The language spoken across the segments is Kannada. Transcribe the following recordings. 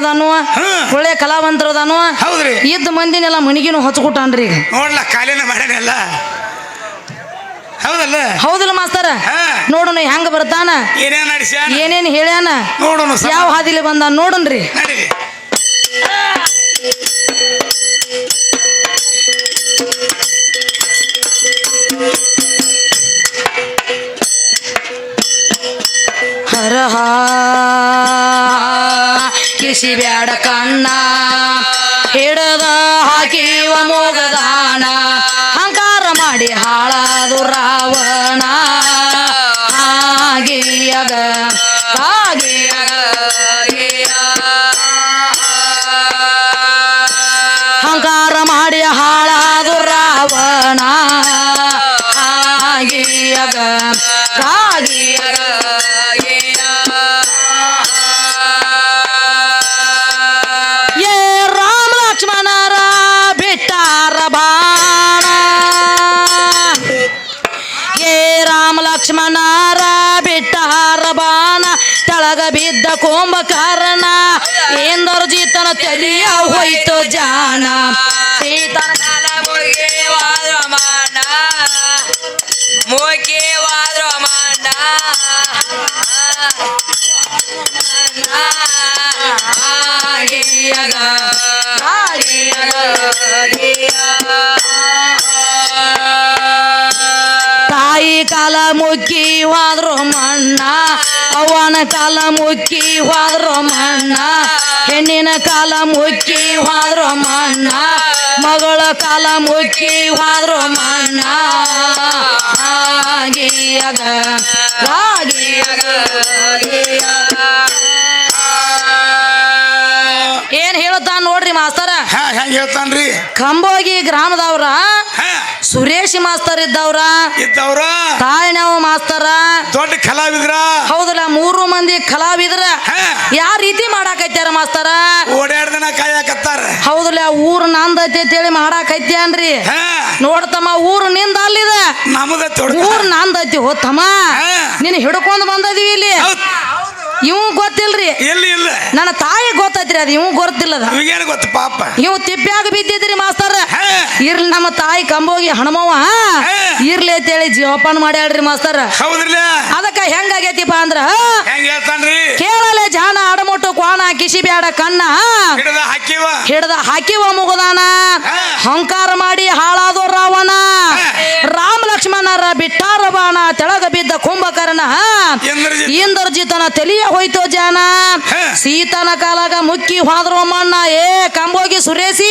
ಅದಾನು ಒಳ್ಳೆ ಕಲಾವಂತರು ಅದಾನು ಹೌದ್ರಿ. ಇದ್ದ ಮಂದಿನೆಲ್ಲ ಮನಿಗಿನೂ ಹೊಚ್ಕೊಟ್ಟಾನ್ರಿ ಈಗ. ನೋಡ್ಲ ಕಾಲಿನ ಮಾಡ್ಯಾನೆಲ್ಲ. ಹೌದಲ್ಲ? ಹೌದಿಲ್ಲ ಮಾಸ್ತರ? ನೋಡೋಣ ಹೆಂಗ ಬರ್ತಾನ? ಏನೇನ್ ನಡಿಸ್ಯಾನ? ಏನೇನ್ ಹೇಳ್ಯಾನ? ನೋಡೋಣ ಯಾವ ಹಾದಿಲಿ ಬಂದ ನೋಡನ್ರಿ ಹರಹ ಕಿಸಿ ಬ್ಯಾಡ ಕಣ್ಣ. ಹಿಡದ ಹಾಕಿವ ಮೋಗದಾನ ಅಹಂಕಾರ ಮಾಡಿ ಹಾಳಾದು ಕೋಂಬ ಕಾರಣ ಎಂದರು ಜೀತನ ತಲಿಯ ಹೋಯ್ತು ಜಾಣ ಸೀತನ ಕಾಲ ಕಾಲ ಮುಕ್ಕಿ ಹೋದ್ರು ಮಣ್ಣ ಅವನ ಕಾಲ ಮುಕ್ಕಿ ಹೋದ್ರು ಮಣ್ಣ ಹೆಣ್ಣಿನ ಕಾಲ ಮುಕ್ಕಿ ಹೋದ್ರು ಮಣ್ಣ ಮಗಳ ಕಾಲ ಮುಕ್ಕಿ ಹೋದ್ರು ಮಣ್ಣ. ಆಗಿಯಗ ಆಗಿಯಗ ಏನ್ ಹೇಳ್ತಾನ ನೋಡ್ರಿ ಮಾಸ್ತರ? ಹೆಂಗ್ ಹೇಳ್ತಾನ್ರಿ? ಕಂಬೋಗಿ ಗ್ರಾಮದವ್ರ ಹಾ ಸುರೇಶ್ ಮಾಸ್ತರ್ ಇದ್ದವ್ರ? ಇದ್ದವ್ರ? ತಾಯಿನವ ಮಾಸ್ತರ? ದೊಡ್ಡ ಕಲಾವಿದ್ರ? ಹೌದಲ್ಲ ಮೂರು ಮಂದಿ ಕಲಾವಿದ್ರ? ಯಾವ ರೀತಿ ಮಾಡಾಕೈತ್ಯಾರ ಮಾಸ್ತರ? ಓಡಾಡ್ದನ ಕಾಯಕತ್ತಾರ. ಹೌದಲ್ಲ ಊರು ಅಂತ ಹೇಳಿ ಮಾಡಾಕೈತ್ಯಾನ್ರಿ? ನೋಡ್ತಮ್ಮ ಊರು ನಿಂದ ಅಲ್ಲಿದ? ನಮ್ದ ಊರ್ ನಂದೈತಿ ಹೋತಮ್ಮ. ನೀನ್ ಹಿಡ್ಕೊಂಡ್ ಬಂದದೀವಿ ಇಲ್ಲಿ. ಇವ್ ಗೊತ್ತಿಲ್ರಿ. ಎಲ್ಲಿ ಇಲ್ಲ? ನನ್ನ ತಾಯಿ ಗೊತ್ತೈತ್ರಿ ಅದು ಇವ್ ಗೊತ್ತಿಲ್ಲದ. ಇವಾಗೇನು ಗೊತ್ತು ಪಾಪ? ಇವ್ ತಿಪ್ಪ್ಯಾಗ ಬಿದ್ದಿದ್ರಿ ಮಾಸ್ತರ. ಇರ್ಲಿ ನಮ್ಮ ತಾಯಿ ಕಂಬೋಗಿ ಹಣಮವ್ವ ಇರ್ಲಿ ಅಂತ ಹೇಳಿ ಜೀವಪಾನ ಮಾಡ್ಯಾಳ್ರಿ ಮಾಸ್ತರ. ಹೌದ್ರಲ್ಲ ಅದಕ್ಕ ಹೆಂಗಾಗೈತಿಪ್ಪ ಅಂದ್ರ ಹೆಂಗ್ ಹೇಳ್ತಾನ್ರಿ? ಕೇಳಲೆ ಜಾನ ಅಡಮುಟ್ಟು ಕ್ವಾಣ ಕಿಸಿ ಬ್ಯಾಡ ಕಣ್ಣ ಹಿಡದ ಹಾಕಿವ. ಹಿಡ್ದ ಹಾಕಿವ ಮುಗುದಾನ. ಹಂಕಾರ ಮಾಡಿ ಹಾಳಾದೋ ರಾವಣ. ರಾಮ ಲಕ್ಷ್ಮಣರ ಬಿಟ್ಟಾರ ಬಾಣ ತೆಳಗ ಕುಂಭಕರ್ಣ ಇಂದ್ರಜಿತ್. ಇಂದ್ರಜಿತನ ತಲಿಯ ಹೋಯ್ತು ಜಾನ. ಸೀತನ ಕಾಲಾಗ ಮುಕ್ಕಿ ಹೋದ್ರು ಮಣ್ಣ. ಏ ಕಂಬೋಗಿ ಸುರೇಶಿ.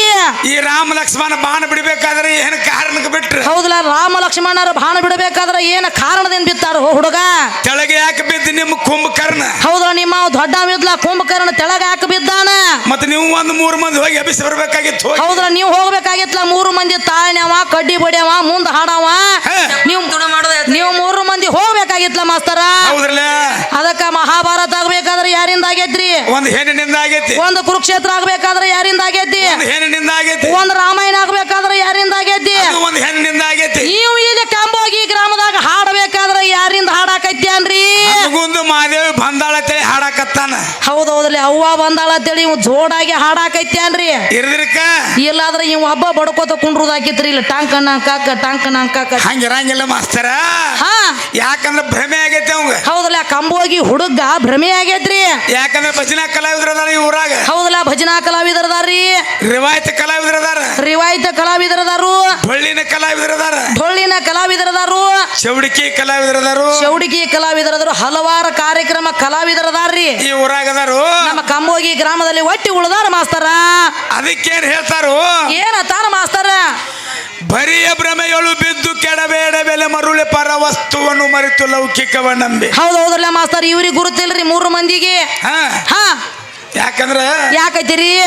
ಈ ರಾಮ ಲಕ್ಷ್ಮಣ ಬಾಣ ಬಿಡಬೇಕಾದ್ರೆ ಏನ್ ಕಾರಣಕ್ಕೆ ಬಿಟ್ರು? ಹೌದಲ್ಲ ರಾಮ ಲಕ್ಷ್ಮಣರ ಬಾಣ ಬಿಡಬೇಕಾದ್ರೆ ಏನು ಕಾರಣದಿಂದ ಬಿತ್ತಾರ ಹುಡುಗ? ತೆಳಗೆ ಯಾಕೆ ಬಿದ್ದ ನಿಮ್ಮ ಕುಂಭಕರ್ಣ? ಹೌದಲ್ಲ ನಿಮ್ಮ ದೊಡ್ಡ ಬಿದ್ಲ ಕುಂಭಕರ್ಣ ತೆಳಗ ಯಾಕೆ ಬಿದ್ದಾನ? ಮತ್ತೆ ನೀವು ಒಂದು ಮೂರು ಮಂದಿ ಹೋಗಿ ಎಬ್ಬಿಸಿ ಬರ್ಬೇಕಾಗಿತ್ತು ಹೋಗಿ. ಹೌದ್ರ ನೀವು ಹೋಗ್ಬೇಕಾಗಿತ್ಲ ಮೂರು ಮಂದಿ ತಾಳ್ನವ ಕಡ್ಡಿ ಬಡಿಯವ ಮುಂದ ಹಾಡವ. ನೀವು ನೀವು ಮೂರು ಮಂದಿ ಹೋಗ್ಬೇಕಾಗಿತ್ಲ ಮಾಸ್ತರ? ಹೌದ್ರಲ್ಲ? ಅದಕ್ಕ ಮಹಾಭಾರತ ಆಗ್ಬೇಕಾದ್ರೆ ಯಾರಿಂದ ಆಗೈತ್ರಿ? ಒಂದು ಹೆಣ್ಣಿನಿಂದ ಆಗೈತಿ. ಒಂದು ಕುರುಕ್ಷೇತ್ರ ಆಗ್ಬೇಕಾದ್ರೆ ಯಾರಿಂದ ಆಗೈತಿ? ಒಂದ್ ಹೆಣ್ಣಿನಿಂದ ಆಗೈತಿ. ಒಂದು ರಾಮಾಯಣ ಆಗ್ಬೇಕಾದ್ರೆ ಯಾರಿಂದ ಆಗೈತಿ? ಒಂದು ಹೆಣ್ಣಿನಿಂದ ಆಗೈತಿ. ನೀವು ಇಲ್ಲಿ ಕಾಂಬೋಗಿ ಗ್ರಾಮದಾಗ ಹಾಡಬೇಕಾದ್ರೆ ಯಾರಿಂದ ಹಾಡಾಕೈತಿ ಅನ್ರಿ ಮಹಾದೇವಿ ಬಂದಾಳತೆ. ಹೌದೌದ್ರಿ ಅವ್ವ ಬಂದಾಳ ಅಂತೇಳಿ ಇವ್ ಜೋಡಾಗಿ ಹಾಡಾಕೈತ್ಯಾನ್ರಿ ಇರ್ದಿರ್ಕ? ಇಲ್ಲಾದ್ರೆ ಇವ್ ಹಬ್ಬ ಬಡ್ಕೋತ ಕುಂಡ್ರುದಾಕಿತ್ರಿ ಇಲ್ಲ. ಟಾಂಕ ಕಾಕ ಟಾಂಕ ಕಾಕ ಹಂಗಿರಂಗಿಲ್ಲ ಮಾಸ್ತರ. ಹಾ. ಯಾಕಂದ್ರೆ ಭ್ರಮೆ ಆಗೈತಿ ಅವಂಗ. ಹೌದಲ್ಲ ಕಂಬೋಗಿ ಹುಡುಗ ಭ್ರಮೆ ಆಗೈತ್ರಿ. ಯಾಕಂದ್ರೆ ಭಜನಾ ಕಲಾವಿದ್ರ ಅದಾರ ಈ ಊರಾಗ. ಹೌದಲ್ಲ ಭಜನಾ ಕಲಾವಿದ್ರದಾರಿ ರಿವಾಯತ್ ಕಲಾವಿದ್ರ ಅದಾರ. ರಿವಾಯಿತ ಕಲಾವಿದರದಾರು ಬಳ್ಳಿನ ಕಲಾವಿದ್ರ ಅದಾರ. ಡೊಳ್ಳಿನ ಕಲಾವಿದರದಾರು ಚೌಡಿಕಿ ಕಲಾವಿದ್ರ ಅದಾರು. ಚೌಡಿಕಿ ಕಲಾವಿದರದಾರು ಹಲವಾರು ಕಾರ್ಯಕ್ರಮ ಕಲಾವಿದರದಾರ್ರಿ ಈ ಊರಾಗ ಅದಾರು. ನಮ್ಮ ಕಮ್ಮೋಗಿ ಗ್ರಾಮದಲ್ಲಿ ಒಟ್ಟಿ ಉಳಿದಾರ ಮಾಸ್ತರ. ಅದಕ್ಕೇನ್ ಹೇಳ್ತಾರೋ? ಏನ ತಾನ ಮಾಸ್ತರ? ಬರಿಯ ಭ್ರಮೆಗಳು ಬಿದ್ದು ಕೆಡಬೇಡ ಬೆಲೆ ಮರುಳಿ ಪರ ವಸ್ತುವನ್ನು ಮರೆತು ಲೌಕಿಕವ ನಂಬಿ. ಹೌದು ಹೌದಲ್ಲ ಮಾಸ್ತರ್ ಇವ್ರಿಗೆ ಗುರುತಿಲ್ರಿ ಮೂರು ಮಂದಿಗೆ. ಹಾ. ಹಾ. ಯಾಕಂದ್ರ? ಯಾಕೈತಿರಿ?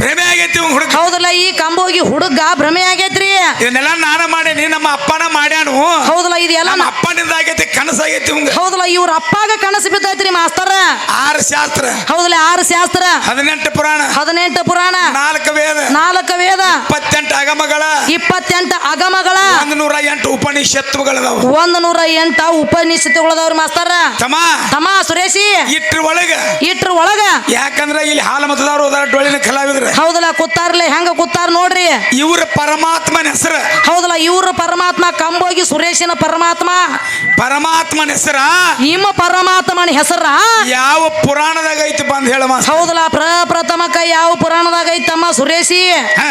ಭ್ರಮೆ ಆಗೈತಿ ಹುಡುಗ. ಹೌದಲ್ಲ ಈ ಕಂಬ ಹೋಗಿ ಹುಡುಗ ಭ್ರಮೆ ಆಗೈತ್ರಿ ಇದನ್ನೆಲ್ಲ ನಾನ ಮಾಡೇನಿ ನಮ್ಮ ಅಪ್ಪನ ಮಾಡ್ಯಾನು. ಹೌದಲ್ಲ ಇದೆಲ್ಲ ನಮ್ಮ ಅಪ್ಪನಿಂದ ಆಗೈತಿ ಕನಸಾಗೈತಿ ಇವಂಗ ಹೌದಲ್ಲ ಇವ್ರ ಅಪ್ಪಾಗ ಕನಸು ಬಿದ್ದೈತ್ರಿ ಮಾಸ್ತರ. ಆರು ಶಾಸ್ತ್ರ. ಹೌದಲ್ಲ ಆರು ಶಾಸ್ತ್ರ. ಹದಿನೆಂಟು ಪುರಾಣ. ಹದಿನೆಂಟು ಪುರಾಣ. ನಾಲ್ಕು ವೇದ. ನಾಲ್ಕು ವೇದ. ಇಪ್ಪತ್ತೆಂಟು ಅಗಮಗಳ ಇಪ್ಪತ್ತೆಂಟು ಅಗಮಗಳ ಒಂದ್ ನೂರ ಎಂಟು ಉಪನಿಷತ್ತುಗಳದಾವ. ಒಂದ್ ನೂರ ಎಂಟ ಉಪನಿಷತ್ತುಗಳದಾವ್ರಿ ಮಾಸ್ತರ. ತಮ್ಮ. ತಮ್ಮ ಸುರೇಶಿ. ಇಟ್ರ ಒಳಗ. ಇಟ್ರ ಒಳಗ. ಯಾಕಂದ್ರ ಇಲ್ಲಿ ಹಾಲು ಮತದವ್ರು ಡೊಳಿನ ಡೊಳ್ಳಿನ ಕಲಾವಿದ್ರ ಹೌದಲ್ಲ ಕೂತಾರ್ಲೆ ಹೆಂಗ ಕೂತಾರ ನೋಡ್ರಿ? ಇವ್ರ ಪರಮಾತ್ಮನ ಹೆಸರ. ಹೌದಲ್ಲ ಇವ್ರ ಪರಮಾತ್ಮ ಕಂಬೋಗಿ ಸುರೇಶನ ಪರಮಾತ್ಮ? ಪರಮಾತ್ಮನ ಹೆಸರ? ನಿಮ್ಮ ಪರಮಾತ್ಮನ ಹೆಸರ? ಯಾವ ಪುರಾಣದಾಗ ಐತಿ ಬಂದ್ ಹೇಳ ಮಾಸ್ತ ಹೌದಲ್ಲ ಪ್ರಪ್ರಥಮಕ ಯಾವ ಪುರಾಣದಾಗ ಐತಮ್ಮ ಸುರೇಶಿ? ಹಾ,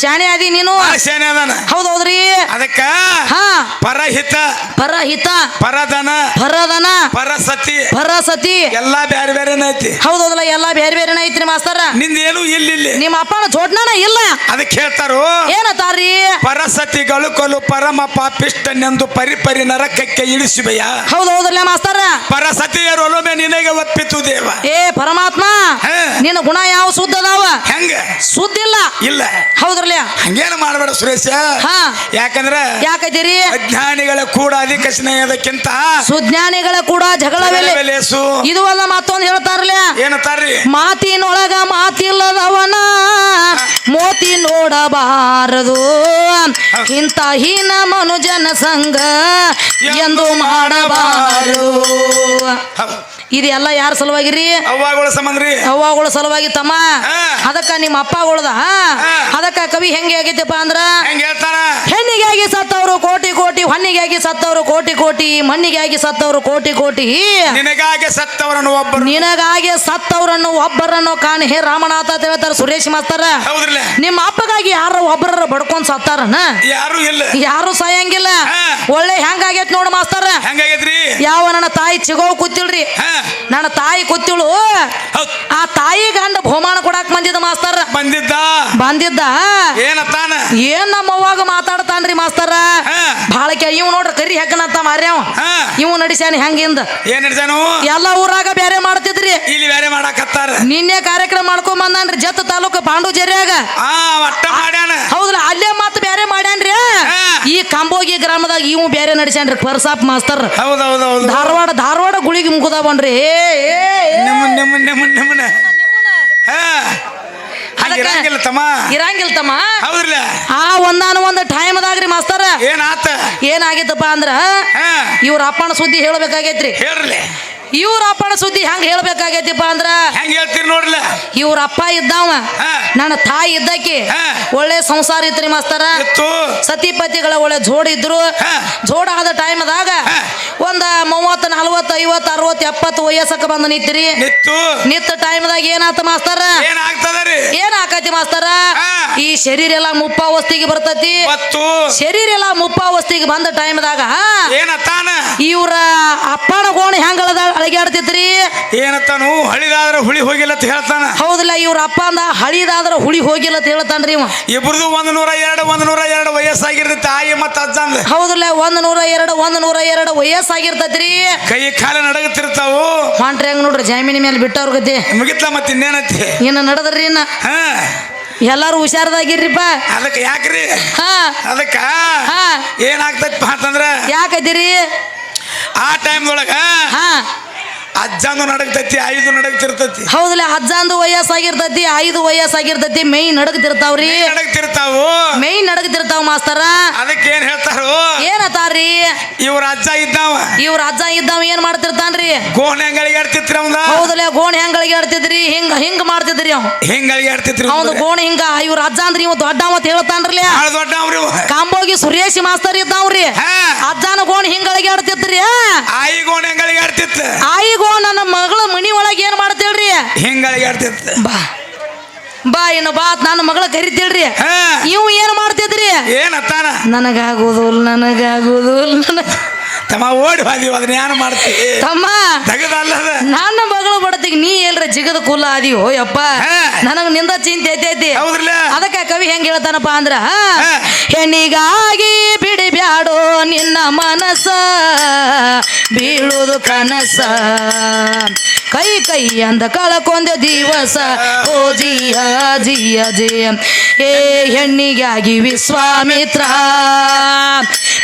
ಶಾಣೆ ಅದಿ ನೀನು? ಸೇನೆ ಅದಾನ. ಹೌದೌದ್ರಿ? ಅದಕ್ಕ ಹಾ. ಪರಹಿತ. ಪರಹಿತ. ಪರದನ ಪರದನ ಪರಸತಿ. ಪರಸತಿ. ಎಲ್ಲಾ ಬ್ಯಾರೆ ಬ್ಯಾರೆನ ಐತಿ. ಹೌದೌದಲ್ಲ ಎಲ್ಲಾ ಬೇರೆ ಬೇರೆನ ಐತ್ರಿ ಮಾಸ್ತರ? ನಿಂದೇನು ಇಲ್ಲಿ ನಿಮ್ಮ ಅಪ್ಪನ ಜೋಡ್ನಾನ ಇಲ್ಲ. ಅದಕ್ಕೆ ಹೇಳ್ತಾರು ಏನತಾರ್ರಿ? ಪರಸತಿಗಳು ಕೊಲು ಪರಮ ಪಾಪಿಷ್ಟನೆಂದು ಪರಿಪರಿ ನರಕಕ್ಕೆ ಇಳಿಸುವೆಯ? ಹೌದೌದ್ರಲ್ಲ ಮಾಸ್ತರ? ಪರಸತಿಯರು ಒಲೋಮೆ ನಿನಗೆ ಒಪ್ಪಿತು ದೇವ. ಏ ಪರಮಾತ್ಮ. ನಿನ್ನ ಗುಣ ಯಾವ ಸುದ್ದ ಅದಾವ? ಹೆಂಗ? ಸುದ್ದಿಲ್ಲ. ಇಲ್ಲ. ಹೌದ್ರಲ್ಲ ಹಂಗೇನು ಮಾಡಬೇಡ ಸುರೇಶ. ಹಾ. ಯಾಕಂದ್ರ ಯಾಕೈತಿರಿ? ಅಜ್ಞಾನಿಗಳ ಕೂಡ ಅಧಿಕ ಸ್ನೇಹದಕ್ಕಿಂತ ಸುಜ್ಞಾನಿಗಳ ಕೂಡ ಜಗಳ ಇದು ಅಲ್ಲ ಮತ್ತೊಂದು ಹೇಳ್ತಾರಲ್ಲ? ಏನಂತಾರ್ರಿ? ಮಾತಿನೊಳಗ ಮಾತಿಲ್ಲದವನ ಮೋತಿ ನೋಡಬಾರದು. ಇಂತ ಹೀನ ಮನುಜನ ಸಂಘ ಎಂದು ಮಾಡಬಾರದು. ಇದೆಲ್ಲ ಯಾರ ಸಲುವಾಗಿರಿ? ಅವ್ವಾಗಳ ಸಲುವಾಗಿ ತಮ್ಮ. ಅದಕ್ಕ ನಿಮ್ಮ ಅಪ್ಪಗಳದ. ಅದಕ್ಕ ಕವಿ ಹೆಂಗೆ ಆಗೈತಪ್ಪ ಅಂದ್ರ ಹೆಂಗ ಹೇಳ್ತಾರ ಹೆಣ್ಣಿಗಾಗಿ ಸತ್ತವರು ಕೋಟಿ ಕೋಟಿ ಹೊನ್ನಿಗಾಗಿ ಸತ್ತವರು ಕೋಟಿ ಕೋಟಿ ಮಣ್ಣಿಗಾಗಿ ಸತ್ತವರು ಕೋಟಿ ಕೋಟಿ ನಿನಗಾಗಿ ಸತ್ತವರನ್ನು ಒಬ್ಬರು. ನಿನಗಾಗಿ ಸತ್ತವರನ್ನು ಒಬ್ಬರನ್ನು ಕಾಣಿ. ಹೇ ರಾಮನಾಥ ಅಂತ ಹೇಳ್ತಾರ ಸುರೇಶ್ ಮಾಸ್ತರ. ನಿಮ್ಮ ಅಪ್ಪಗಾಗಿ ಯಾರು ಒಬ್ಬರ ಬಡ್ಕೊಂಡ್ ಸತ್ತಾರನ? ಯಾರು ಇಲ್ಲ. ಯಾರು ಸಾಯಂಗಿಲ್ಲ. ಒಳ್ಳೆ ಹೆಂಗಾಗೈತ್ ನೋಡು ಮಾಸ್ತರ. ಹೆಂಗಾಗೈತ್ರಿ? ಯಾವ ನನ್ನ ತಾಯಿ ಚಿಗೋ ಕೂತಿಳ್ರಿ ನನ್ನ ತಾಯಿ ಕೂತಿಳು. ಆ ತಾಯಿ ಗಂಡ ಬಹುಮಾನ ಕೊಡಾಕ್ ಬಂದಿದ್ದ ಮಾಸ್ತರ. ಬಂದಿದ್ದ? ಬಂದಿದ್ದ. ಏನತ್ತಾನ? ಏನ್ ನಮ್ಮವಾಗ ಮಾತಾಡ್ತಾನ್ರಿ ಮಾಸ್ತರ? ಹಾ. ಬಾಳಕೆ ಇವ್ ನೋಡ್ರಿ ಕರಿ ಹೆಗ್ಗನಂತ ಮಾರ್ಯಾವ ಹಾ. ಇವ್ ನಡಿಸ್ಯಾನ ಹೆಂಗಿಂದ? ಏನ್ ಹಿಡ್ದಾನು ಎಲ್ಲ ಊರಾಗ ಬೇರೆ ಮಾಡ್ತಿದ್ರಿ. ಇಲ್ಲಿ ಬೇರೆ ಮಾಡಾಕತ್ತಾರ. ನಿನ್ನೆ ಕಾರ್ಯಕ್ರಮ ಮಾಡ್ಕೊಂಡ್ ಬಂದಾನ್ರಿ ಜತ್ ತಾಲೂಕು ಪಾಂಡುಜೇರಿಯಾಗ. ಆ ಒಟ್ಟ ಮಾಡ್ಯಾನ. ಹೌದಲ್ಲ ಅಲ್ಲೇ ಮತ್ತೆ ಬೇರೆ ಮಾಡ್ಯಾನ್ರಿ. ಹಾ. ಈ ಕಂಬೋಗಿ ಗ್ರಾಮದಾಗ ಇವು ಬೇರೆ ನಡಿಸ್ಯಾನ್ರಿ ಪರ್ಸಾಪ್ ಮಾಸ್ತರ್. ಹೌದೌದೌದು. ಧಾರವಾಡ ಧಾರವಾಡ ಗುಳಿಗೆ ಮುಗುದ ಬನ್ರಿ ನಿಮ್ಮ ನಿಮ್ಮ ನಿಮ್ಮ ನಿಮ್ಮನ ಹಾ ಹಂಗ ಅದಕ್ಕ- ಇರಂಗಿಲ್ಲ ತಮ್ಮ. ಇರಂಗಿಲ್ಲ ತಮ್ಮ. ಹೌದ್ರಲ್ಲ? ಆ ಒಂದಾನ ಟೈಮ್ ಟೈಮ್ದಾಗ್ರಿ ಮಾಸ್ತರ. ಏನಾತ? ಏನಾಗಿತ್ತಪ್ಪ ಅಂದ್ರ ಇವ್ರ ಅಪ್ಪನ ಸುದ್ದಿ ಹೇಳ್ಬೇಕಾಗೈತ್ರಿ. ಹೇಳ್ರಲ್ಲ ಇವ್ರ ಅಪ್ಪನ ಸುದ್ದಿ ಹೆಂಗ್ ಹೇಳ್ಬೇಕಾಗೈತಿಪ್ಪ ಅಂದ್ರ? ಹೆಂಗ್ ಹೇಳ್ತೀರಿ ನೋಡ್ಲ ಇವ್ರ ಅಪ್ಪ ಇದ್ದಾವ ನನ್ನ ತಾಯಿ ಇದ್ದಕ್ಕೆ ಒಳ್ಳೆ ಸಂಸಾರ ಇತ್ರಿ ಮಾಸ್ತರ. ಸತಿಪತಿಗಳ ಒಳ್ಳೆ ಜೋಡ್ ಇದ್ರು. ಜೋಡ ಆದ ಟೈಮ್ದಾಗ. ಒಂದ ಮೂವತ್ತು ನಲ್ವತ್ತು ಐವತ್ತು ಅರವತ್ತು ಎಪ್ಪತ್ತು ವಯಸ್ಸಕ್ಕೆ ಬಂದು ನಿಂತ್ರಿ. ನಿತ್ತು ಟೈಮ್ದಾಗ ಏನಾತ ಮಾಸ್ತರ? ಏನ್ ಆಕತಿ ಮಾಸ್ತರ? ಈ ಶರೀರ ಎಲ್ಲ ಮುಪ್ಪಾವಸ್ತಿಗೆ ಬರ್ತತಿ. ಶರೀರ ಎಲ್ಲ ಮುಪ್ಪಾವಸ್ತಿಗೆ ಬಂದ ಟೈಮ್ದಾಗ ದಾಗ ಇವ್ರ ಅಪ್ಪನ ಗೋಣ ಹೆಂಗಳದ ಅಳಗ್ಯಾಡ್ತಿತ್ರಿ ಏನತ್ತಾನು ಹಳಿದಾದ್ರ ಹುಳಿ ಹೋಗಿಲ್ಲ ಅಂತ ಹೇಳ್ತಾನ. ಹೌದಲ್ಲ ಇವ್ರ ಅಪ್ಪ ಅಂದ ಹಳಿದಾದ್ರ ಹುಳಿ ಹೋಗಿಲ್ಲ ಅಂತ ಹೇಳ್ತಾನ್ರಿ ಇವ. ಇಬ್ರದು ಒಂದ್ ನೂರ ಎರಡು ಒಂದ್ ನೂರ ಎರಡು ವಯಸ್ಸಾಗಿರ್ತೈತಿ ತಾಯಿ ಮತ್ತ ಅಜ್ಜಂದ. ಹೌದಿಲ್ಲ ಒಂದ್ ನೂರ ಎರಡು ಒಂದ್ ನೂರ ಎರಡು ವಯಸ್ಸಾಗಿರ್ತೈತ್ರಿ ಕೈ ಕಾಲ ನಡಗತ್ತಿರ್ತಾವು. ಹೊಂಟ್ರಿ ಹಂಗ ನೋಡ್ರಿ ಜಾಮೀನಿ ಮೇಲೆ ಬಿಟ್ಟವ್ರ ಗತಿ ಮುಗಿತ್ಲ ಮತ್ತೆ ಇನ್ನೇನೈತಿ? ಇನ್ನ ನಡದ್ರಿ ಇನ್ನ. ಹಾ. ಎಲ್ಲಾರು ಹುಷಾರದಾಗಿರ್ರಿಪ್ಪ. ಅದಕ್ಕೆ ಯಾಕ್ರಿ? ಹಾ. ಅದಕ್ಕ? ಹಾ. ಏನಾಗ್ತೈತಪ್ಪ ಅಂತಂದ್ರ ಯಾಕದಿರಿ ಆ ಟೈಮ್ದೊಳಗ ಹಾ. ಅಜ್ಜಂದು ನಡಗ್ತೈತಿ ಐದು ನಡಗ್ತಿರ್ತೈತಿ. ಹೌದಲ್ಲ ಅಜ್ಜಂದು ವಯಸ್ಸಾಗಿರ್ತೈತಿ ಐದು ವಯಸ್ಸಾಗಿರ್ತೈತಿ ಮೈ ನಡಗ್ತಿರ್ತಾವ್ರಿ. ನಡಗತಿರ್ತಾವು. ಮೈ ನಡಗ್ತಿರ್ತಾವ ಮಾಸ್ತರ. ಅದಕ್ಕೆ ಏನ್ ಹೇಳ್ತಾರು ಏನತಾರ್ರಿ ಇವ್ರ ಅಜ್ಜ ಇದ್ದಾವ. ಇವ್ರ ಅಜ್ಜ ಇದ್ದಾವ ಏನ್ ಮಾಡ್ತಿರ್ತಾನ್ರಿ? ಗೋಣೆಂಗಳಿಗೆ ಆಡ್ತಿತ್ರಿ ಅವ್ನ ಹೌದಲ್ಲ ಗೋಣ್ ಹೆಂಗಳಿಗೆ ಆಡ್ತಿದ್ರಿ ಹಿಂಗ ಹಿಂಗ ಮಾಡ್ತಿದ್ರಿ ಅವ್. ಹೆಂಗಳಿಗೆ ಆಡ್ತಿತ್ರಿ ಅವ್ನು ಗೋಣಿ ಹಿಂಗ ಇವ್ರ ಅಜ್ಜ ಅಂದ್ರಿ ಇವ್ ದೊಡ್ಡ ಅಂತ ಹೇಳ್ತಾನ್ರಲ್ಲ. ದೊಡ್ಡವ್ರಿ. ಕಾಂಬೋಗಿ ಸುರೇಶ್ ಮಾಸ್ತರ್ ಇದ್ದಾವ್ರಿ. ಅಜ್ಜನ ಗೋಣಿ ಹಿಂಗಳಿಗೆ ಆಡ್ತಿದ್ರಿ ಆಯಿ ಗೋಣೆಂಗಳಿಗೆ ಆಡ್ತಿತ್ತು ಆಯಿ ಗೋ ನನ್ನ ಮಗಳ ಮನಿ ಒಳಗೆ ಏನ್ ಮಾಡ್ತೇಳ್ರಿ ಆಡ್ತಿತ್ತ ಬಾ. ಬಾ ಇನ್ನು ಬಾ ನನ್ನ ಮಗಳ ಕರಿತೇಳ್ರಿ ಹಾ. ಇವ್ ಏನ್ ಮಾಡ್ತಿದ್ರಿ ಏನತ್ತಾನ ನನಗಾಗೋದಿಲ್ಲ ನನಗಾಗೋದಿಲ್ಲ ನನಗ ತಮ್ಮ ಓಡಿ ಹೋದಿವ ಅದನ್ನ ಏನು ಮಾಡ್ತಿ? ತಮ್ಮ ತಗದಲ್ಲದ ನನ್ನ ಮಗಳ ಬಡತಿಗೆ ನೀ ಎಲ್ರ ಜಿಗದ ಕುಲ ಆದಿಯೋ ಯಪ್ಪ? ಹಾ. ನನಗ ನಿಂದ ಚಿಂತೆ ಐತೈತಿ. ಹೌದ್ರಲ್ಲ? ಅದಕ್ಕೆ ಕವಿ ಹೆಂಗ್ ಹೇಳ್ತಾನಪ್ಪ ಅಂದ್ರ ಹೆಣ್ಣಿಗಾಗಿ ಬಿಡಿಬ್ಯಾಡೋ ನಿನ್ನ ಮನಸ್ಸ ಬೀಳುದು ಕನಸ. ಕೈ ಕೈ ಅಂದ ಕಳಕೊಂದ ದಿವಸ. ಓ ಜಿಯ ಜಿಯ ಜಿಯ. ಏ ಹೆಣ್ಣಿಗಾಗಿ ವಿಶ್ವಾಮಿತ್ರ.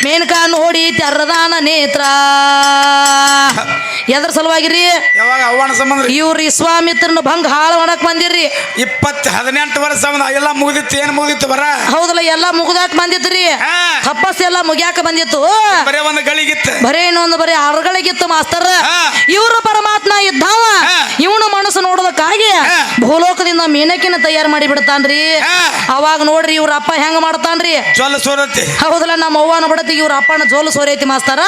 ಮೇನಕ ನೋಡಿ ತೆರದಾನ ನೇತ್ರ. ಎದ್ರ ಸಲುವಾಗಿರಿ? ಯಾವಾಗ ಅವನ ಸಂಬಂಧ ಇವ್ರಿ ವಿಶ್ವಾಮಿತ್ರನ ಭಂಗ ಹಾಳು ಮಾಡಕ್ ಬಂದಿರ್ರಿ. ಇಪ್ಪತ್ತು ಹದಿನೆಂಟು ವರ್ಷ ಎಲ್ಲ ಮುಗಿದಿತ್ತು ಏನ್ ಮುಗಿದಿತ್ತು ಬರ? ಹೌದಲ್ಲ ಎಲ್ಲ ಮುಗಿದಾಕ್ ಬಂದಿತ್ರಿ ಹಪ್ಪಸ್ ಎಲ್ಲ ಮುಗಿಯಾಕ ಬಂದಿತ್ತು. ಬರೇ ಒಂದು ಗಳಿಗಿತ್ತು. ಬರೇ ಇನ್ನೊಂದು ಬರೀ ಅರ್ಗಳಿಗಿತ್ತು ಮಾಸ್ತರ್ ಇವರು ಪರಮಾತ್ಮ ಇದ್ದಾವ ಹಾ. ಇವನು ಮನಸ್ಸು ನೋಡೋದಕ್ಕಾಗಿ ಭೂಲೋಕದಿಂದ ಮೀನಕಿನ ತಯಾರು ಮಾಡಿ ಬಿಡ್ತಾನ್ರಿ. ಅವಾಗ ನೋಡ್ರಿ ಇವ್ರ ಅಪ್ಪ ಹೆಂಗ ಮಾಡ್ತಾನ್ರಿ? ಜೊಲ್ಲ ಸೋರತಿ ಹೌದಲ್ಲ ನಮ್ಮ ಅವ್ವನ ಬಡತಿ ಇವ್ರ ಅಪ್ಪನ ಜೋಲು ಸೋರೈತಿ ಮಾಸ್ತಾರ?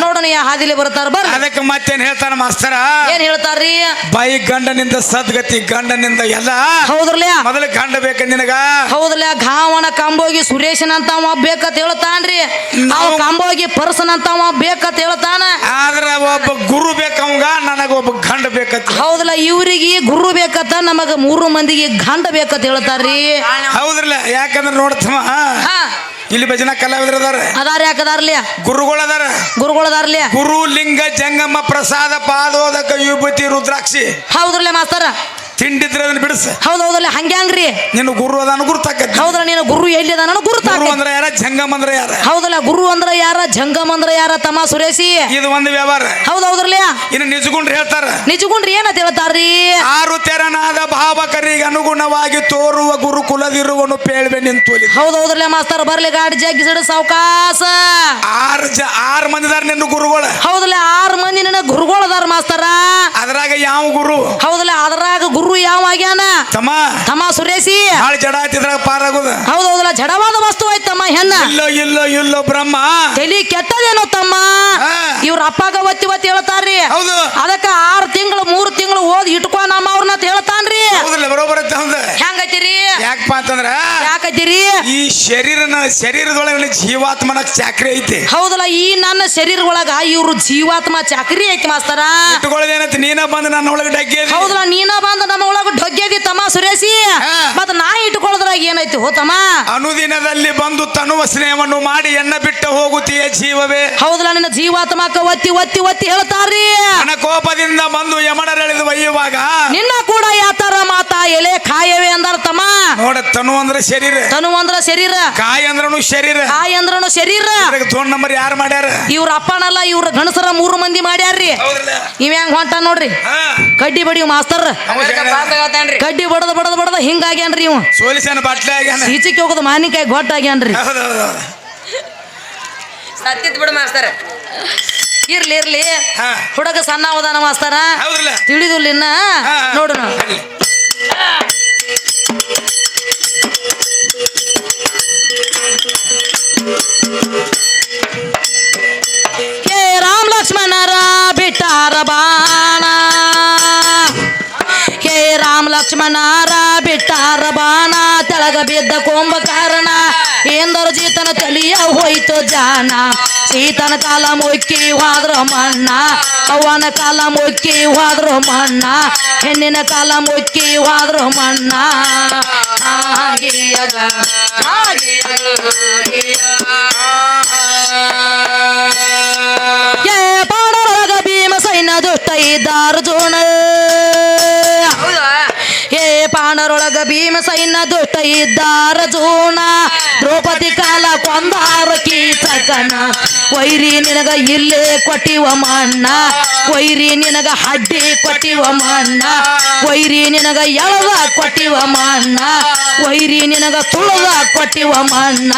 ನೋಡೋಣ ಯಾ ಹಾದಿಲಿ ಬರ್ತಾರ ಬರ್ ಅದಕ್ಕೆ ಮತ್ತೇನ್ ಹೇಳ್ತಾನ ಮಾಸ್ತರ? ಏನ್ ಹೇಳ್ತಾರ್ರಿ? ಬಾಯಿ ಗಂಡನಿಂದ ಸದ್ಗತಿ ಗಂಡನಿಂದ ಎಲ್ಲ. ಹೌದ್ರಲ್ಯ? ಮೊದಲ ಗಂಡ ಬೇಕ ನಿನಗ. ಹೌದಲ್ಲ ಘಾವನ ಕಂಬೋಗಿ ಸುರೇಶನ್ ಅಂತ ಅವ ಬೇಕಂತ ಹೇಳ್ತಾನ್ರಿ. ಅವ ನಾವು- ಕಂಬೋಗಿ ಪರ್ಸನ್ ಅಂತ ಅವ ಬೇಕಂತ ಹೇಳ್ತಾನ. ಆದ್ರ ಒಬ್ಬ ಗುರು ಬೇಕವಂಗ ನನಗ ಒಬ್ಬ ಗಂಡ ಬೇಕತ್ತ ಹೌದಲ್ಲ ಇವರಿಗೆ ಗುರು ಬೇಕತ್ತ ನಮಗ ಮೂರು ಮಂದಿಗೆ ಗಂಡ ಬೇಕಂತ ಹೇಳ್ತಾರ್ರಿ. ಹೌದ್ರಲ್ಲ ಯಾಕಂದ್ರೆ ನೋಡ್ತಮ್ಮ ಹಾ. ಇಲ್ಲಿ ಭಜನಾ ಕಲಾವಿದ್ರದಾರ. ಅದಾರ ಅದಾರ ಯಾಕದಾರ್ಲಿ? ಗುರುಗಳು ಅದಾರ. ಗುರುಗಳದಾರ್ಲಿ? ಗುರು ಲಿಂಗ ಜಂಗಮ್ಮ ಪ್ರಸಾದ ಪಾದೋದಕ ವಿಭೂತಿ ರುದ್ರಾಕ್ಷಿ. ಹೌದ್ರಲ್ಲ ಮಾಸ್ತರ? ತಿಂಡಿದ್ರೆ ಅದನ್ನ ಬಿಡಿಸ. ಹೌದೌದಲ್ಲ ಹಂಗೆ ಹಂಗ್ಯಾಂಗ್ರಿ ನಿನ್ನ ಗುರು ಅದಾನ ಗುರುತಾಕ ಹೌದಲ್ಲ ನೀನು ಗುರು ಎಲ್ಲಿ ಅದಾನ ಗುರುತ ಗುರು ಅಂದ್ರೆ ಯಾರ ಜಂಗಮ್ ಅಂದ್ರೆ ಯಾರ? ಹೌದಲ್ಲ ಗುರು ಅಂದ್ರೆ ಯಾರ ಜಂಗಮ್ ಅಂದ್ರೆ ಯಾರ ತಮ್ಮ ಸುರೇಶಿ? ಇದು ಒಂದು ವ್ಯವಹಾರ. ಹೌದ್ ಹೌದ್ರಲ್ಲ ಇನ್ನು ನಿಜಗುಂಡ್ರಿ ಹೇಳ್ತಾರ. ನಿಜಗುಂಡ್ರಿ ಏನ ಹೇಳ್ತಾರ್ರಿ? ಆರು ತೆರನಾದ ಭಾವಕರಿಗೆ ಅನುಗುಣವಾಗಿ ತೋರುವ ಗುರುಕುಲದಿರುವನು ಪೇಳ್ವೆ ನಿಂತು ಹೌದ್ ಮಾಸ್ತರ್ ಮಾಸ್ತರ ಬರ್ಲಿ ಗಾಡಿ ಜಗ್ಗಿ ಸಿಡ ಸಾವಕಾಸ. ಆರು ಜ ಆರು ಮಂದಿದಾರ ನಿನ್ನ ಗುರುಗಳ. ಹೌದಲ್ಲ ಆರು ಮಂದಿ ನಿನ್ನ ಗುರುಗಳದಾರ ಮಾಸ್ತರ. ಅದ್ರಾಗ ಯಾವ ಗುರು? ಹೌದಲ್ಲ ಅದ್ರಾಗ ಗುರು ಯಾವ ಆಗ್ಯಾನ? ತಮ್ಮ. ತಮ್ಮ ಸುರೇಶಿ. ಭಾಳ ಜಡ ಆಯ್ತಿದ್ರಾಗ ಪಾರಾಗುದ ಹೌದೌದಲ್ಲ ಹೌದಲ್ಲ ಜಡವಾದ ವಸ್ತು ಆಯ್ತಮ್ಮ ಹೆಣ್ಣ. ಇಲ್ಲೋ ಇಲ್ಲೋ ಇಲ್ಲೋ ಬ್ರಹ್ಮ. ತಲಿ ಕೆಟ್ಟದೇನೋ ತಮ್ಮ. ಇವ್ರ ಅಪ್ಪಾಗ ಒತ್ತಿ ಒತ್ತಿ ಹೇಳ್ತಾರ್ರಿ. ಹೌದು. ಅದಕ್ಕ ಆರು ತಿಂಗಳು ಮೂರು ತಿಂಗಳು ಓದಿ ಇಟ್ಕೊ ನಮ್ಮ ಅವ್ರನ್ನ ಹೇಳ್ತಾನ್ರಿ. ಹೌದಿಲ್ಲ ಬರೋಬರ ಹೌದು ಹೆಂಗೈತಿರಿ? ಯಾಕಪ್ಪ ಅಂತಂದ್ರ ಯಾಕೈತಿರಿ ಈ ಶರೀರನ ಶರೀರದೊಳಗಿನ ಜೀವಾತ್ಮನ ಚಾಕ್ರಿ ಐತಿ. ಹೌದಲ್ಲ ಈ ನನ್ನ ಶರೀರ ಒಳಗ ಇವ್ರು ಜೀವಾತ್ಮ ಚಾಕ್ರಿ ಐತಿ ಮಾಸ್ತರ. ಇಟ್ಕೊಳ್ಳೋದೇನೈತಿ ನೀನ ಬಂದು ನನ್ನ ಒಳಗೆ ಡಗ್ಗೆ ಹೌದಲ್ಲ ನೀನ ಬಂದ ನಮ್ಮ ಒಳಗ ಢೊಗ್ಗೆದಿ ತಮ್ಮ ಸುರೇಶಿ. ಮತ್ತ ನಾ ಇಟ್ಕೊಳ್ಳೋದ್ರಾಗ ಏನೈತಿ ಹೋತಮ್ಮ ಅನುದಿನದಲ್ಲಿ ಬಂದು ತನುವ ಸ್ನೇಹವನ್ನು ಮಾಡಿ ಎನ್ನ ಬಿಟ್ಟ ಹೋಗುತ್ತೀಯ ಜೀವವೇ? ಹೌದಲ್ಲ ನಿನ್ನ ಜೀವಾತ್ಮಕ ಒತ್ತಿ ಒತ್ತಿ ಒತ್ತಿ ಹೇಳ್ತಾರ್ರಿ. ನನ್ನ ಕೋಪದಿಂದ ಬಂದು ಯಮನರೆಳೆದು ಒಯ್ಯುವಾಗ ನಿನ್ನ ಕೂಡ ಯಾತರ ಮಾತಾ ಎಲೆ ಕಾಯವೇ ಅಂದಾರ ತಮ್ಮ. ನೋಡ ತನು ಅಂದ್ರೆ ಶರೀರ. ತನು ಅಂದ್ರ ಶರೀರ. ಕಾಯಿ ಅಂದ್ರನು ಶರೀರ. ಕಾಯಿ ಅಂದ್ರನು ಶರೀರ. ದೊಡ್ಡ ನಂಬರ್ ಯಾರು ಮಾಡ್ಯಾರ? ಇವ್ರ ಅಪ್ಪನಲ್ಲ ಇವ್ರ ಗಣಸರ ಮೂರು ಮಂದಿ ಮಾಡ್ಯಾರ್ರಿ. ಇವ್ ಹೆಂಗ್ ಹೊಂಟ ನೋಡ್ರಿ? ಹಾ. ಕಡ್ಡಿ ಬಡಿ ಮಾಸ್ತರ್. ಕಡ್ಡಿ ಬಡದ ಬಡದ ಬಡದ ಹಿಂಗಾಗ್ಯಾನ್ರಿ ಇವ್. ಸೋಲಿಸನ ಬಾಟ್ಲೆ ಆಗ್ಯಾನ? ಈಚೆಗೆ ಹೋಗೋದು ಮಾನಿಕಾಯಿ ಗೊಟ್ಟ ಆಗ್ಯಾನ್ರಿ. ಸತ್ತಿದ್ ಹೌದು. ಬಿಡು ಮಾಸ್ತರ್. ಇರ್ಲಿ ಇರ್ಲಿ. ಹಾ. ಹುಡುಗ ಸಣ್ಣ ಅವದಾನ ಮಾಸ್ತರ. ತಿಳಿದಿಲ್ಲ ಇನ್ನ. ನೋಡೋಣ ಬಿದ್ದ ಕೊಂಬ ಕಾರಣ ಏಂದರ ಜೀತನ ತಲಿಯ ಹೋಯ್ತು ಜಾನ. ಸೀತನ ಕಾಲ ಮುಕ್ಕಿ ಹೋದ್ರ ಮಣ್ಣ, ಅವನ ಕಾಲ ಮುಕ್ಕಿ ಹೋದ್ರ ಮಣ್ಣ, ಹೆಣ್ಣಿನ ಕಾಲ ಮುಕ್ಕಿ ಹೋದ್ರ ಮಣ್ಣ. ಹಾಗೆ ಏ ಪಾಂಡರೊಳಗ ಭೀಮ ಸೈನ್ಯ ದುಷ್ಟ ಇದ್ದಾರ ಜೋಣ. ದ್ರೌಪದಿ ಕಾಲ ಕೊಂದಾರ ಕೀಚಕನ ವೈರಿ ನಿನಗ ಇಲ್ಲೇ ಕೊಟ್ಟಿವ ಮಣ್ಣ ವೈರಿ ನಿನಗ ಹಡ್ಡಿ ಕೊಟ್ಟಿವ ಮಣ್ಣ ವೈರಿ ನಿನಗ ಎಳವ ಕೊಟ್ಟಿವ ಮಣ್ಣ ವೈರಿ ನಿನಗ ತುಳದ ಕೊಟ್ಟಿವ ಮಣ್ಣ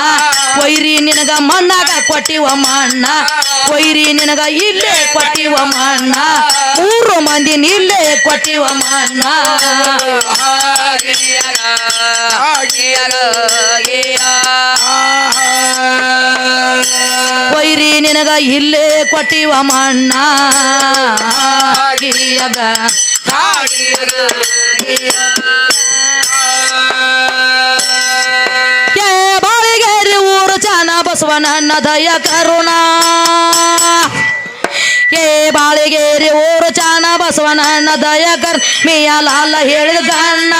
ವೈರಿ ನಿನಗ ಮಣ್ಣಾಗ ಕೊಟ್ಟಿವ ಮಣ್ಣ ವೈರಿ ನಿನಗ ಇಲ್ಲೇ ಕೊಟ್ಟಿವ ಮಣ್ಣ ಮೂರು ಮಂದಿ ನಿಲ್ಲೇ ಕೊಟ್ಟಿವ ಮಣ್ಣ ವೈರಿ ನಿನಗ ಇಲ್ಲೇ ಕೊಟ್ಟಿವ ಮಣ್ಣ. ಗಿರಿಯಗ ಏ ಬಾಳಿಗೇರಿ ಊರು ಚಾನ ಬಸವನ ದಯ ಕರುಣ. ಏ ಬಾಳಿಗೇರಿ ಊರು ಚಾನ ಬಸವನಣ್ಣ ದಯಕರ್ ಮೀಯ ಲಾಲ ಹೇಳಿದ ಗಣ್ಣ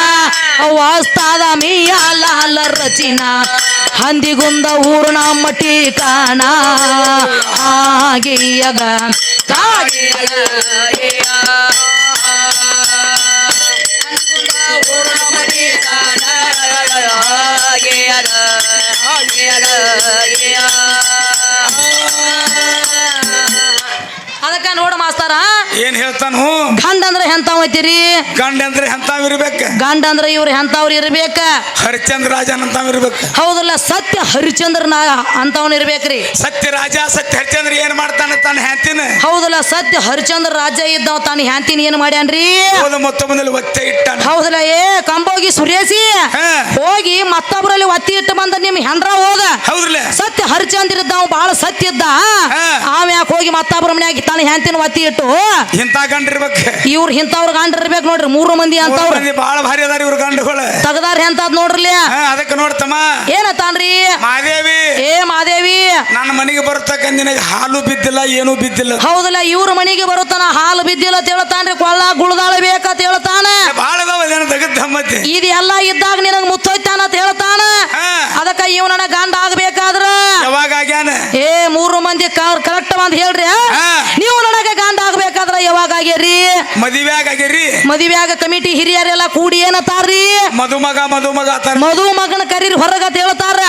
ವಾಸ್ತಾದ ಮೀಯ ಲಾಲ ರಚಿನಾ. ಹಂದಿಗುಂದ ಊರು ನಮ್ಮ ಟೀಕಾಣ ಆಗಿಯಗ Yeah. ಅದಕ್ಕ ನೋಡ ಮಾಸ್ತಾರ. ಏನ್ ಹೇಳ್ತಾನು ಗಂಡ ಅಂದ್ರೆ ಹೆಂತಾವ್ ಐತಿರಿ? ಗಂಡ ಅಂದ್ರೆ ಹೆಂತಾವ್ ಇರ್ಬೇಕ? ಗಂಡ ಅಂದ್ರೆ ಇವ್ರು ಹೆಂತಾವ್ರ ಇರ್ಬೇಕ? ಹರಿಚಂದ್ರ ರಾಜನ್ ಅಂತಾವ್ ಇರ್ಬೇಕ? ಹೌದಲ್ಲ ಸತ್ಯ ಹರಿಚಂದ್ರನ ಅಂತವನ್ ಇರ್ಬೇಕ್ರಿ. ಸತ್ಯ ರಾಜ ಸತ್ಯ ಹರಿಚಂದ್ರ ಏನ್ ಮಾಡ್ತಾನ ತಾನ ಹ್ಯಾಂತಿನ? ಹೌದಲ್ಲ ಸತ್ಯ ಹರಿಚಂದ್ರ ರಾಜ ಇದ್ದವ ತಾನು ಹ್ಯಾಂತಿನ ಏನ್ ಮಾಡ್ಯಾನ್ರಿ? ಹೋದ ಮೊತ್ತೊಂದಲ್ಲಿ ಒತ್ತೆ ಇಟ್ಟ ಹೌದಲ್ಲ ಏ ಕಂಬೋಗಿ ಸುರೇಶಿ. ಹೋಗಿ ಮತ್ತೊಬ್ಬರಲ್ಲಿ ಒತ್ತಿ ಇಟ್ಟು ಬಂದ ನಿಮ್ ಹೆಂಡ್ರ ಹೋದ. ಹೌದ್ರಲ್ಲ? ಸತ್ಯ ಹರಿಚಂದ್ರ ಇದ್ದ ಅವ ಬಹಳ ಸತ್ಯ ಇದ್ದ. ಆಮ್ಯಾಕ ಹೋಗಿ ಮತ್ತೊಬ್ಬರ ಮನೆಯಾಗಿ ತಾನು ಹ್ಯಾಂತಿನ ಒತ್ತಿ ಇಟ್ಟು ಇಂತ ಗಂಡ ಇವ್ರು ಇವ್ರ ಇಂಥವ್ರ ಗಂಡ ಇರ್ಬೇಕು ನೋಡ್ರಿ ಮೂರು ಮಂದಿ ಅಂತವ್ರ. ಬಾಳ ಭಾರಿ ಅದಾರ ಇವ್ರ ಗಂಡುಗಳು. ತಗದಾರ ಅಂತ ನೋಡ್ರಿ ಅದಕ್ಕೆ ನೋಡ್ತಮ್ಮ. ಏನತ್ತಾನ್ರಿ ಮಾದೇವಿ. ಏ ಮಾದೇವಿ. ನನ್ನ ಮನೆಗೆ ಬರ್ತಕ್ಕ ನಿನಗೆ ಹಾಲು ಬಿದ್ದಿಲ್ಲ ಏನೂ ಬಿದ್ದಿಲ್ಲ. ಹೌದಲ್ಲ ಇವ್ರ ಮನೆಗೆ ಬರುತ್ತಾನ ಹಾಲು ಬಿದ್ದಿಲ್ಲ ಅಂತ ಹೇಳ್ತಾನ್ರಿ ಕೊಳ್ಳ ಗುಳದಾಳ ಬೇಕಂತ ಹೇಳ್ತಾನ. ಬಹಳ ಅದಾವ ಇದೆಲ್ಲ ಇದ್ದಾಗ ನಿನಗ್ ಮುತ್ತೋಯ್ತಾನ ಅಂತ ಹೇಳ್ತಾನ. ಅದಕ್ಕೆ ಅದಕ್ಕ ಇವ್ ನನ್ನ ಗಂಡ ಆಗ್ಬೇಕಾದ್ರ ಯಾವಾಗ ಆಗ್ಯಾನ? ಏ ಮೂರು ಮಂದಿ ಕರೆಕ್ಟ್ ಅಂತ ಹೇಳ್ರಿ. ನೀವು ನನಗೆ ಗಾಂಧ ಆಗ್ಬೇಕಾದ್ರ ಯಾವಾಗ ಆಗ್ಯಾರಿ ಮದುವೆಯಾಗ ಆಗ್ಯಾರಿ ಮದುವೆಯಾಗ ಕಮಿಟಿ ಹಿರಿಯರೆಲ್ಲ ಕೂಡಿ ಏನತ್ತಾರ್ರಿ? ಮಧುಮಗ ಮಧುಮಗ ಮಧುಮಗನ ಮಧು ಮಗನ ಕರೀರಿ ಹೊರಗತ್ ಹೇಳ್ತಾರ.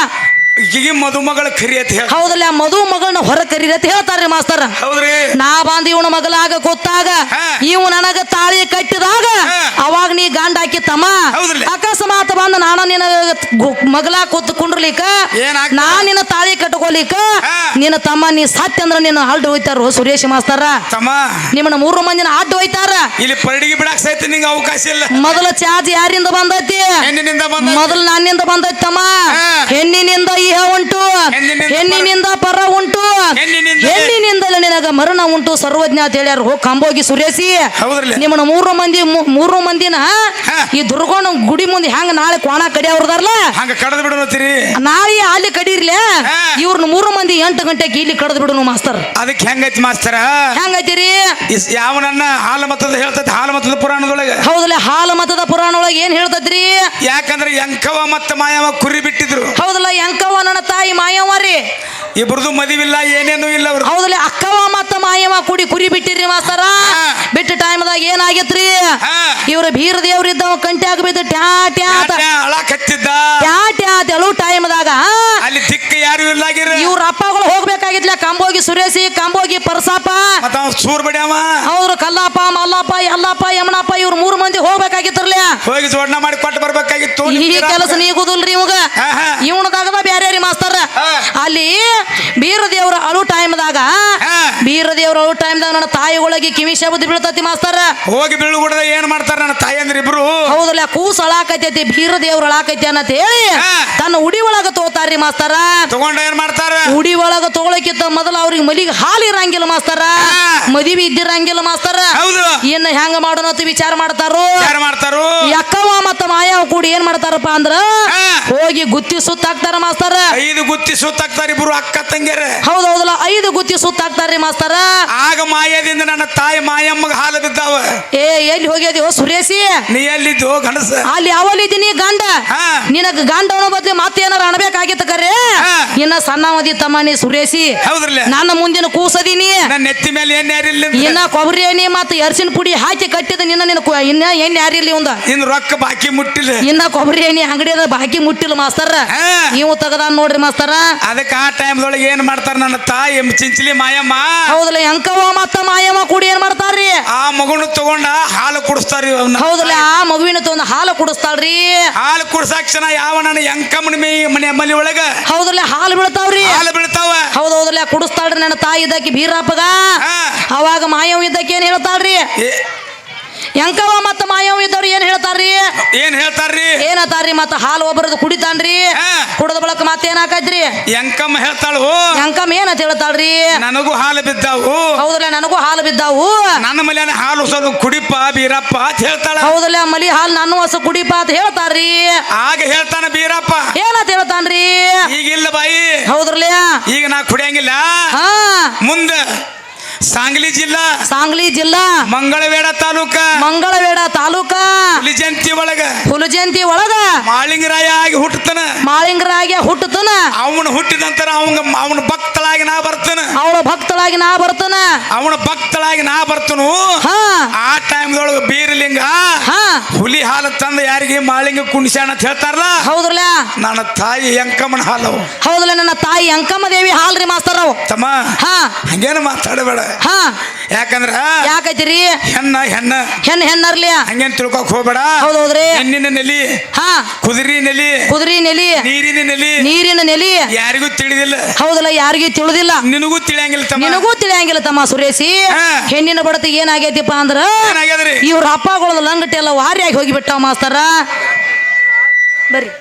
ಈಗಿ ಮದುಮಗಳ ಖರಿ ಅಂತ ಹೇಳ ಹೌದಲ್ಲ ಮಧು ಮಗಳನ್ನ ಹೊರ ಕರೀರಿ ಅಂತ ಹೇಳ್ತಾರ್ರಿ ಮಾಸ್ತರ. ಹೌದ್ರಿ. ನಾ ಬಂದ್ ಇವನ ಮಗಳಾಗ ಗೊತ್ತಾಗ. ಇವ್ ನನಗ ತಾಳಿ ಕಟ್ಟಿದಾಗ ಅವಾಗ ನೀ ಗಾಂಡ ಹಾಕಿ ತಮ್ಮ ಹೌದ್ರಲ್ಲ. ಅಕಸ್ಮಾತ್ ಬಂದ ನಾನ ನಿನ್ನ ಗು- ಮಗಲಾಗ ಕೂತ್ ಕುಂಡ್ರಲಿಕ್ಕ ಏನಾಗ್ತದ? ನಾ ನಿನ್ನ ತಾಳಿ ಕಟ್ಕೊಲಿಕ್ಕ ಹಾ. ನಿನ್ನ ತಮ್ಮ ನೀ ಸತ್ಯ ಅಂದ್ರ ನಿನ್ನ ಅಡ್ಡ ಹೋಯ್ತಾರ ಸುರೇಶ್ ಮಾಸ್ತರ. ತಮ್ಮ. ನಿಮ್ಮನ್ನ ಮೂರು ಮಂದಿನ ಅಡ್ಡ ಹೋಯ್ತಾರ. ಇಲ್ಲಿ ಪರಡಿಗೆ ಬಿಡಾಕ್ ಸಹಿತ ನಿಂಗೆ ಅವಕಾಶ ಇಲ್ಲ. ಮೊದಲ ಚಾರ್ಜ್ ಯಾರಿಂದ ಬಂದೈತಿ? ನಿನ್ನಿಂದ ಬಂದ ಮೊದಲು ನನ್ನಿಂದ ಬಂದೈತಿ ತಮ್ಮ ಹಾ. ಹೆಣ್ಣಿನಿಂದ ಇಹ ಉಂಟು ಹೆಣ್ಣಿನಿಂದ ಪರ. ಹೆಣ್ಣಿನಿಂದ ಪರ ಉಂಟು ಹೆಣ್ಣಿನಿಂದ- ಹೆಣ್ಣಿನಿಂದಲೇ ನಿನಗ ಮರಣ ಉಂಟು ಸರ್ವಜ್ಞ ಅಂತ ಹೇಳ್ಯಾರ. ಹೋಗಿ ಕಂಬೋಗಿ ಸುರೇಶಿ. ನಿಮ್ಮನ್ನ ಮೂರು ಮಂದಿ ಮೂರು ಮಂದಿನ. ಈ ದುರ್ಗೋಣ ಗುಡಿ ಮುಂದೆ ಹೆಂಗ ನಾಳೆ ಕೋಣ ಕಡಿಯವ್ರದಾರಲ್ಲ ಹಂಗ ಕಡದ್ ಬಿಡೋತೀರಿ ನಾಳೆ ಅಲ್ಲಿ ಕಡೀರ್ಲೆ. ಇವ್ರನ್ನ ಮೂರು ಮಂದಿ ಎಂಟು ಗಂಟೆಗೆ ಇಲ್ಲಿ ಕಡದ್ ಬಿಡುನು ಮಾಸ್ತರ್. ಅದಕ್ಕೆ ಹೆಂಗೈತಿ ಮಾಸ್ತರ? ಹೆಂಗೈತಿರಿ ಯಾವ ನನ್ನ ಹಾಲ ಮತದ ಹೇಳ್ತೈತಿ? ಹಾಲ ಮತದ ಪುರಾಣದೊಳಗೆ. ಹೌದಲ್ಲ ಹಾಲು ಮತದ ಪುರಾಣ ಒಳಗೆ ಏನ್ ಹೇಳ್ತದ್ರಿ ಯಾಕಂದ್ರೆ ಎಂಕವ ಮತ್ತ ಮಾಯವ ಕುರಿ ಬಿಟ್ಟಿದ್ರು. ಹೌದಲ್ಲ ಎಂಕವ ನನ್ನ ತಾಯಿ ಮಾಯವ್ವ ರೀ. ಇಬ್ರದು ಮದಿವಿಲ್ಲ ಏನೇನು ಇಲ್ಲ ಅವ್ರು ಹೌದಲ್ಲ ಅಕ್ಕವ ಮತ್ತ ಮಾಯವ ಕುಡಿ ಕುರಿ ಬಿಟ್ಟಿರಿ ಮಾಸ್ತರ. ಬಿಟ್ಟ ಟೈಮ್ದಾಗ ಏನಾಗೈತ್ರಿ. ಇವ್ರ ಬೀರ ದೇವ್ರ ಇದ್ದವ ಬಿದ್ದು ಟ್ಯಾ ಟ್ಯಾ ಟ್ಯಾ ಟ್ಯಾ ಟೈಮ್ದಾಗ. ಅಲ್ಲಿ ದಿಕ್ಕ ಯಾರು ಇವ್ರ ಹೋಗ್ಬೇಕಾಗಿದ್ಲ ಕಂಬೋಗಿ ಸುರೇಶಿ ಕಂಬೋಗಿ ಪರಸಾಪ. ಸೂರ್ ಬಡ್ಯಾವ? ಅವ್ರು ಕಲ್ಲಪ್ಪ ಮಲ್ಲಪ್ಪ ಯಲ್ಲಪ್ಪ ಯಮನಪ್ಪ ಇವ್ರ ಮೂರ್ ಮಂದಿ ಹೋಗ್ಬೇಕಾಗಿತ್ತರ್ಲ. ಹೋಗಿ ಜೋಡಣೆ ಮಾಡಿ ಕೊಟ್ಟು ಬರ್ಬೇಕಾಗಿತ್ತು. ಈ ಕೆಲಸ ನೀಗುದಿಲ್ರಿ ಇವಾಗ. ಇವನದಾಗದ ಬ್ಯಾರೆ ರೀ ಮಾಸ್ತರ. ಅಲ್ಲಿ ಬೀರ ದೇವ್ರ ಅಳು ಟೈಮ್ದಾಗ ಹಾ. ಬೀರ ದೇವ್ರ ಅಳು ಟೈಮ್ದಾಗ ನನ್ನ ತಾಯಿ ಒಳಗೆ ಕಿವಿ ಶಬ್ದ ಬೀಳ್ತತಿ ಮಾಸ್ತರ. ಹೋಗಿ ಬೀಳುಗುಡದ ಏನ್ ಮಾಡ್ತಾರ ನನ್ನ ತಾಯಿ ಅಂದ್ರೆ ಇಬ್ರು? ಹೌದಲ್ಲ ಕೂಸ್ ಅಳಾಕೈತಿ ಬೀರ ದೇವ್ರ ಅಳಾಕೈತಿ ಅನ್ನತ್ ಹೇಳಿ ತನ್ನ ಉಡಿ ಒಳಗ ಮಾಸ್ತಾರ. ತಗೊಂಡ ಏನ್ ಮಾಡ್ತಾರ? ಉಡಿ ಒಳಗ ತಗೊಳಕಿತ್ತ ಮೊದಲ ಅವ್ರಿಗೆ ಮಲಿಗೆ ಹಾಲು ಇರಂಗಿಲ್ಲ ಮಾಸ್ತರ. ಮದಿವಿ ಇದ್ದಿರಂಗಿಲ್ಲ ಮಾಸ್ತರ. ಹೌದು. ಇನ್ನ ಹೆಂಗ ಮಾಡೋಣ ಅಂತ ವಿಚಾರ ಮಾಡ್ತಾರೋ? ಮಾಡ್ತಾರು? ಯಕ್ಕವ ಮತ್ತ ಮಾಯಾವ ಕೂಡಿ ಏನ್ ಮಾಡ್ತಾರಪ್ಪ ಅಂದ್ರ? ಹೋಗಿ ಗುತ್ತಿ ಸುತ್ತಾಕ್ತಾರ ಮಾಸ್ತಾರ. ಐದು ಗುತ್ತಿ ಸುತ್ತಾಕ್ತಾರ ಇಬ್ರು ಅಕ್ಕ ತಂಗಿಯರ. ಹೌದಲ್ಲ ಐದು ಗುತ್ತಿ ಸುತ್ತಾಕ್ತಾರ್ರಿ ಮಾಸ್ತರ. ಆಗ ಮಾಯದಿಂದ ನನ್ನ ತಾಯಿ ಮಾಯಮ್ಮಗ ಹಾಲು ಬಿದ್ದಾವ. ಏ ಎಲ್ಲಿ ಹೋಗ್ಯದಿ ಸುರೇಶಿ? ನೀ ಎಲ್ಲಿದ್ದು ಗಂಡಸ? ಅಲ್ಲಿ ಯಾವಲ್ಲಿದ್ದೀನಿ ಗಂಡ? ನಿನಗ ಗಂಡವನ ಬದ್ಲಿ ಮತ್ತೆ ಏನಾರ ಕರೆ. ಇನ್ನ ಸಣ್ಣವದಿ ತಮ್ಮ ನೀ ಸುರೇಶಿ ಹೌದ್ರಲ್ಲ? ನನ್ನ ಮುಂದಿನ ಕೂಸದೀನಿ ನನ್ನ ನೆತ್ತಿ ಮೇಲೆ ಏನ್ ಯಾರಿಲ್ಲ ಇನ್ನ ಕೊಬ್ಬರಿ ಎಣ್ಣೆ ಮತ್ತು ಅರಿಶಿನ ಪುಡಿ ಹಾಕಿ ಕಟ್ಟಿದ ನಿನ್ನ ನಿನ್ನ ಕು- ಇನ್ನ ಎಣ್ಣೆ ಯಾರಿಲ್ಲ ಒಂದ ಇನ್ ರೊಕ್ಕ ಬಾಕಿ ಮುಟ್ಟಿಲ್ಲ. ಇನ್ನ ಕೊಬ್ಬರಿ ಎಣ್ಣೆ ಅಂಗಡಿಯದ ಬಾಕಿ ಮುಟ್ಟಿಲ್ಲ ಮಾಸ್ತರ. ಹಾ. ನೀವು ತಗದಾನ್ ನೋಡ್ರಿ ಮಾಸ್ತರ. ಅದಕ್ಕೆ ಆ ಟೈಮ್ದೊಳಗೆ ಏನ್ ಮಾಡ್ತಾರ ನನ್ನ ತಾಯಿ ಚಿಂಚಲಿ ಮಾಯಮ್ಮ? ಹೌದಲ್ಲ ಹೆಂಕವ ಮತ್ತ ಮಾಯಮ್ಮ ಕೂಡಿ ಏನ್ ಮಾಡ್ತಾರ್ರಿ? ಆ ಮಗುನ ತಗೊಂಡ ಹಾಲು ಕುಡಿಸ್ತಾರ. ಹೌದಲ್ಲ ಆ ಮಗುವಿನ ತಗೊಂಡ ಹಾಲು ಕುಡಿಸ್ತಾಳ್ರಿ. ಹಾಲು ಕುಡಿಸಾಕ್ಷಣ ಯಾವ ನನ್ನ ಎಂಕಮ್ಮನ ಮೇ ಮನೆ ಮನೆ ಒಳಗ ಹೌದಲ್ಲ ಹಾಲು ಬೀಳ್ತಾವ್ರಿ? ಹಾಲು ಬೀಳ್ತಾವ? ಹೌದೌದಲ್ಲ ಕುಡಿಸ್ತಾಳ್ರಿ ನನ್ನ ತಾಯಿ ಇದ್ದಕ್ಕೆ ಬೀರಪ್ಪಗ. ಅವಾಗ ಮಾಯವ್ ಇದ್ದಕ್ಕೆ ಏನ್ ಹೇಳ್ತಾಳ್ರಿ? ಎಂಕವ ಮತ್ತ ಮಾಯವ್ ಇದ್ದವ್ರು ಏನ್ ಹೇಳ್ತಾರ್ರಿ? ಏನ್ ಹೇಳ್ತಾರ್ರಿ? ಏನತಾರ್ರಿ ಮತ್ತ ಹಾಲು ಒಬ್ಬರದು ಕುಡಿತಾನ್ರಿ. ಕುಡದ ಬಳಕ ಮತ್ತೇನ್ ಹಾಕೈತ್ರಿ ಎಂಕಮ್ಮ ಹೇಳ್ತಾಳು ಎಂಕಮ್ಮ ಏನಂತ ಹೇಳ್ತಾಳ್ರಿ? ನನಗೂ ಹಾಲು ಬಿದ್ದಾವು. ಹೌದಲ್ಲ ನನಗೂ ಹಾಲು ಬಿದ್ದಾವು. ನನ್ನ ಮಲ್ಯಾನ ಹಾಲು ಸ್ವಲ್ಪ ಕುಡಿಪ ಬೀರಪ್ಪ ಅಂತ ಹೇಳ್ತಾಳ. ಹೌದಲ್ಲ ಮಲಿ ಹಾಲು ನನ್ನ ಹೊಸ ಕುಡಿಪ ಅಂತ ಹೇಳ್ತಾರ್ರಿ ಆಗ ಹೇಳ್ತಾನ ಬೀರಪ್ಪ. ಏನಂತ ಹೇಳ್ತಾನ್ರಿ? ಈಗಿಲ್ಲ ಬಾಯಿ. ಹೌದ್ರಲ್ಲ? ಈಗ ನಾ ಕುಡಿಯಂಗಿಲ್ಲ. ಹಾ. ಮುಂದ ಸಾಂಗ್ಲಿ ಜಿಲ್ಲಾ ಸಾಂಗ್ಲಿ ಜಿಲ್ಲಾ ಮಂಗಳವೇಡ ತಾಲೂಕ ಮಂಗಳವೇಡ ತಾಲೂಕ ಹುಲಿಜಂತಿ ಒಳಗ. ಹುಲು ಜಯಂತಿ ಒಳಗ. ಮಾಳಿಂಗರಾಯ ಆಗಿ ಹುಟ್ಟತನ. ಮಾಳಿಂಗರಾಗೆ ಹುಟ್ಟತನ. ಅವನು ಹುಟ್ಟಿದ ನಂತರ ಅವಂಗ ಅವನ ಭಕ್ತಳಾಗಿ ನಾ ಬರ್ತನ. ಅವಳ ಭಕ್ತಳಾಗಿ ನಾ ಬರ್ತನ. ಅವನ ಭಕ್ತಳಾಗಿ ನಾ ಬರ್ತನು. ಹಾ ಆ ಟೈಮ್ದೊಳಗೆ ಬೀರಲಿಂಗ ಹಾ ಹುಲಿ ಹಾಲು ತಂದ ಯಾರಿಗೆ ಮಾಳಿಂಗ ಕುಣಿಸ್ಯಾಣ ಅಂತ ಹೇಳ್ತಾರಲ್ಲ? ಹೌದ್ರಲ್ಲ? ನನ್ನ ತಾಯಿ ಎಂಕಮ್ಮನ ಹಾಲು. ಹೌದಲ್ಲ ನನ್ನ ತಾಯಿ ಅಂಕಮ್ಮ ದೇವಿ ಹಾಲ್ರಿ ಮಾಸ್ತರ್ ಅವು ತಮ್ಮ ಹಾ. ಹಂಗೇನು ಮಾತಾಡಬೇಡ. ಹಾ. ಯಾಕಂದ್ರ ಯಾಕೈತಿರಿ? ಹೆಣ್ಣ ಹೆಣ್ಣ. ಹೆಣ್ಣ ಹೆಣ್ಣರ್ಲಿ ಹಂಗೇನ್ ತಿಳ್ಕೊಕ್ ಹೋಗ್ಬೇಡ. ಹೌದೌದ್ರಿ. ಹೆಣ್ಣಿನ ನೆಲಿ ಹಾ. ಕುದುರಿ ನೆಲಿ ಕುದುರಿ ನೆಲಿ. ನೀರಿನ ನೆಲಿ. ನೀರಿನ ನೆಲಿ. ಯಾರಿಗೂ ತಿಳಿದಿಲ್ಲ. ಹೌದಲ್ಲ ಯಾರಿಗೂ ತಿಳಿದಿಲ್ಲ. ನಿನಗೂ ತಿಳಿಯಂಗಿಲ್ಲ ತಮ್ಮ. ನಿನಗೂ ತಿಳಿಯಂಗಿಲ್ಲ ತಮ್ಮ ಸುರೇಶಿ. ಹಾ. ಹೆಣ್ಣಿನ ಬಡತ ಏನಾಗೈತಿಪ್ಪ ಅಂದ್ರ ಏನಾಗ್ಯದ್ರಿ? ಇವ್ರ ಅಪ್ಪಗಳ ಲಂಗಟಿ ಎಲ್ಲ ವಾರಿಯಾಗಿ ಹೋಗಿಬಿಟ್ಟಾವ ಮಾಸ್ತರ. ಬರ್ರಿ.